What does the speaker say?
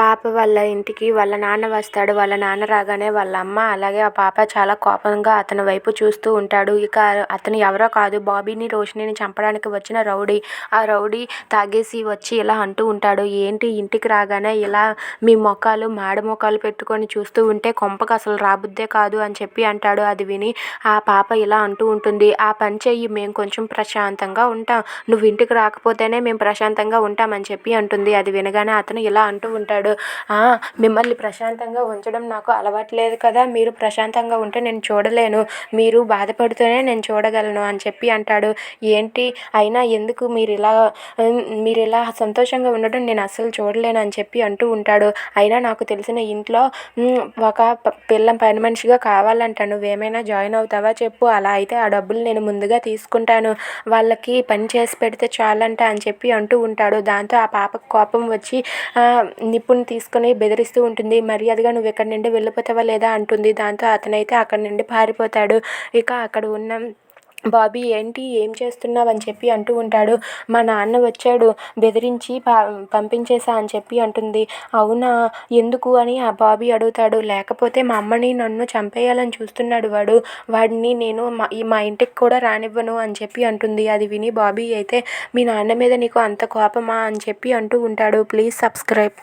పాప వాళ్ళ ఇంటికి వాళ్ళ నాన్న వస్తాడు వాళ్ళ నాన్న రాగానే వాళ్ళ అమ్మ అలాగే ఆ పాప చాలా కోపంగా అతని వైపు చూస్తూ ఉంటాడు. ఇక అతను ఎవరో కాదు బాబీని రోషినిని చంపడానికి వచ్చిన రౌడీ. ఆ రౌడీ తాగేసి వచ్చి ఇలా అంటూ ఉంటాడు. ఏంటి ఇంటికి రాగానే ఇలా మీ మొఖాలు మాడ మొఖాలు పెట్టుకొని చూస్తూ ఉంటే కొంపకు అసలు రాబుద్దే కాదు అని చెప్పి అంటాడు. అది విని ఆ పాప ఇలా అంటూ ఉంటుంది. ఆ పని చెయ్యి మేము కొంచెం ప్రశాంతంగా ఉంటాం. నువ్వు ఇంటికి రాకపోతేనే మేము ప్రశాంతంగా ఉంటామని చెప్పి అంటుంది. అది వినగానే అతను ఇలా అంటూ ఉంటాడు. "ఆ, మిమ్మల్ని ప్రశాంతంగా ఉంచడం నాకు అలవాట్లేదు కదా మీరు ప్రశాంతంగా ఉంటే నేను చూడలేను మీరు బాధపడుతూనే నేను చూడగలను అని చెప్పి అంటాడు. ఏంటి? అయినా ఎందుకు మీరు ఇలా మీరు ఇలా సంతోషంగా ఉండడం నేను అస్సలు చూడలేను అని చెప్పి అంటూ ఉంటాడు. అయినా నాకు తెలిసిన ఇంట్లో ఒక పిల్లం పని మనిషిగా కావాలంట నువ్వేమైనా జాయిన్ అవుతావా చెప్పు అలా అయితే ఆ డబ్బులు నేను ముందుగా తీసుకుంటాను వాళ్ళకి పని చేసి పెడితే చాలంట అని చెప్పి అంటూ ఉంటాడు. దాంతో ఆ పాపకు కోపం వచ్చి ఆ, తీసుకుని తీసుకొని బెదిరిస్తూ ఉంటుంది. మర్యాదగా నువ్వు ఇక్కడ నుండి వెళ్ళిపోతావా లేదా అంటుంది. దాంతో అతనైతే అక్కడి నుండి పారిపోతాడు. ఇక అక్కడ ఉన్న బాబీ ఏంటి? ఏం చేస్తున్నావు? అని చెప్పి అంటూ ఉంటాడు. మా నాన్న వచ్చాడు. బెదిరించి ప పంపించేసా అని చెప్పి అంటుంది. అవునా? ఎందుకు? అని ఆ బాబీ అడుగుతాడు. లేకపోతే మా అమ్మని నన్ను చంపేయాలని చూస్తున్నాడు వాడు. వాడిని నేను మా మా ఇంటికి కూడా రానివ్వను అని చెప్పి అంటుంది. అది విని బాబీ అయితే మీ నాన్న మీద నీకు అంత కోపమా? అని చెప్పి అంటూ ఉంటాడు. Please subscribe.